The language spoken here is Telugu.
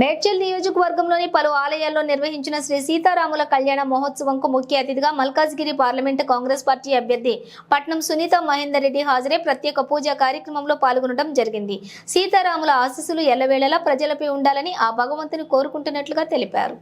మేడ్చల్ నియోజకవర్గంలోని పలు ఆలయాల్లో నిర్వహించిన శ్రీ సీతారాముల కళ్యాణ మహోత్సవంకు ముఖ్య అతిథిగా మల్కాజ్గిరి పార్లమెంటు కాంగ్రెస్ పార్టీ అభ్యర్థి పట్నం సునీత మహేందర్ రెడ్డి హాజరై ప్రత్యేక పూజా కార్యక్రమంలో పాల్గొనడం జరిగింది. సీతారాముల ఆశీస్సులు ఎల్లవేళలా ప్రజలపై ఉండాలని ఆ భగవంతుని కోరుకుంటున్నట్లుగా తెలిపారు.